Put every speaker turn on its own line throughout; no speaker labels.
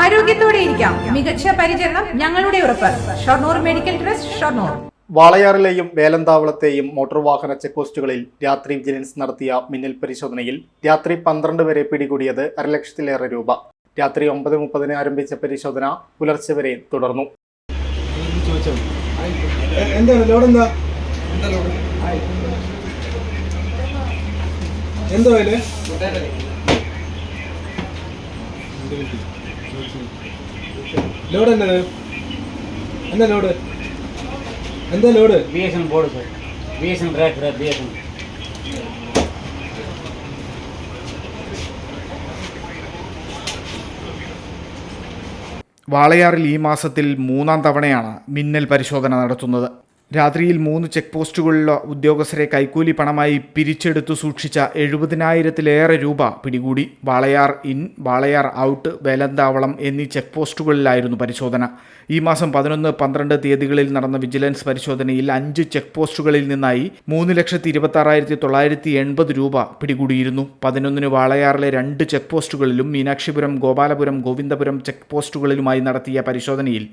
ആരോഗ്യത്തോടെ ഇരിക്കാം. മികച്ച പരിചരണം ഞങ്ങളുടെ ഉറപ്പ്. Shoranur medical trust Shoranur.
വാളയാറിലെയും വേലന്താവളത്തെയും മോട്ടോർ വാഹന ചെക്ക് പോസ്റ്റുകളിൽ രാത്രി വിജിലൻസ് നടത്തിയ മിന്നൽ പരിശോധനയിൽ രാത്രി പന്ത്രണ്ട് വരെ പിടികൂടിയത് അരലക്ഷത്തിലേറെ രൂപ. രാത്രി ഒമ്പത് മുപ്പതിന് ആരംഭിച്ച പരിശോധന പുലർച്ചെ വരെ തുടർന്നു.
എ- ലോഡ് എന്നത് എന്താ ലോഡ്? എന്താ load? B S
N board sir B S N tractor B S N
വാളയാറിൽ ഈ മാസത്തിൽ മൂന്നാം തവണയാണ് മിന്നൽ പരിശോധന നടത്തുന്നത്. രാത്രിയിൽ മൂന്ന് ചെക്ക് പോസ്റ്റുകളിലുള്ള ഉദ്യോഗസ്ഥരെ കൈക്കൂലി പണമായി പിരിച്ചെടുത്തു സൂക്ഷിച്ച എഴുപതിനായിരത്തിലേറെ രൂപ പിടികൂടി. വാളയാർ ഇൻ വാളയാർ ഔട്ട് വേലന്താവളം എന്നീ ചെക്ക് പോസ്റ്റുകളിലായിരുന്നു പരിശോധന. ഈ മാസം പതിനൊന്ന് പന്ത്രണ്ട് തീയതികളിൽ നടന്ന വിജിലൻസ് പരിശോധനയിൽ അഞ്ച് ചെക്ക് പോസ്റ്റുകളിൽ നിന്നായി മൂന്ന് ലക്ഷത്തി ഇരുപത്തി ആറായിരത്തി തൊള്ളായിരത്തി എൺപത് രൂപ പിടികൂടിയിരുന്നു. പതിനൊന്നിന് വാളയാറിലെ രണ്ട് ചെക്ക് പോസ്റ്റുകളിലും മീനാക്ഷിപുരം ഗോപാലപുരം ഗോവിന്ദപുരം ചെക്ക് പോസ്റ്റുകളിലുമായി നടത്തിയ പരിശോധനയിൽ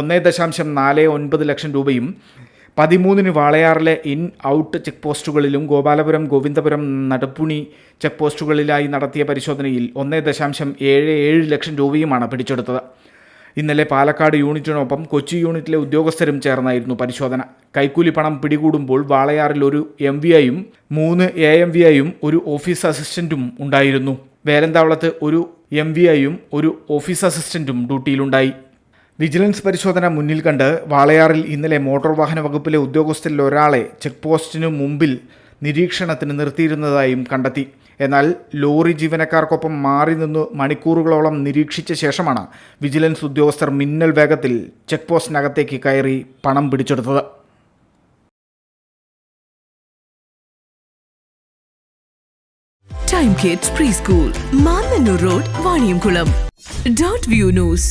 ഒന്നേ ദശാംശം നാല് ഒൻപത് ലക്ഷം രൂപയും പതിമൂന്നിന് വാളയാറിലെ ഇൻ ഔട്ട് ചെക്ക് പോസ്റ്റുകളിലും ഗോപാലപുരം ഗോവിന്ദപുരം നടപ്പുണി ചെക്ക് പോസ്റ്റുകളിലായി നടത്തിയ പരിശോധനയിൽ ഒന്നേ ദശാംശം ഏഴ് ഏഴ് ലക്ഷം രൂപയുമാണ് പിടിച്ചെടുത്തത്. ഇന്നലെ പാലക്കാട് യൂണിറ്റിനൊപ്പം കൊച്ചി യൂണിറ്റിലെ ഉദ്യോഗസ്ഥരും ചേർന്നായിരുന്നു പരിശോധന. കൈക്കൂലി പണം പിടികൂടുമ്പോൾ വാളയാറിൽ ഒരു എം വി ഐയും മൂന്ന് എ എം വി ഐയും ഒരു ഓഫീസ് അസിസ്റ്റന്റും ഉണ്ടായിരുന്നു. വേലന്താവളത്ത് ഒരു എം വി ഐയും ഒരു ഓഫീസ് അസിസ്റ്റന്റും ഡ്യൂട്ടിയിലുണ്ടായി. വിജിലൻസ് പരിശോധന മുന്നിൽ കണ്ട് വാളയാറിൽ ഇന്നലെ മോട്ടോർ വാഹന വകുപ്പിലെ ഉദ്യോഗസ്ഥരിൽ ഒരാളെ ചെക്ക് പോസ്റ്റിനു മുമ്പിൽ നിരീക്ഷണത്തിന് നിർത്തിയിരുന്നതായും കണ്ടെത്തി. എന്നാൽ ലോറി ജീവനക്കാർക്കൊപ്പം മാറി നിന്ന് മണിക്കൂറുകളോളം നിരീക്ഷിച്ച ശേഷമാണ് വിജിലൻസ് ഉദ്യോഗസ്ഥർ മിന്നൽ വേഗത്തിൽ ചെക്ക് പോസ്റ്റിനകത്തേക്ക് കയറി പണം പിടിച്ചെടുത്തത്.
Time kids pre school Mannannur road Vaniyamkulam dot view news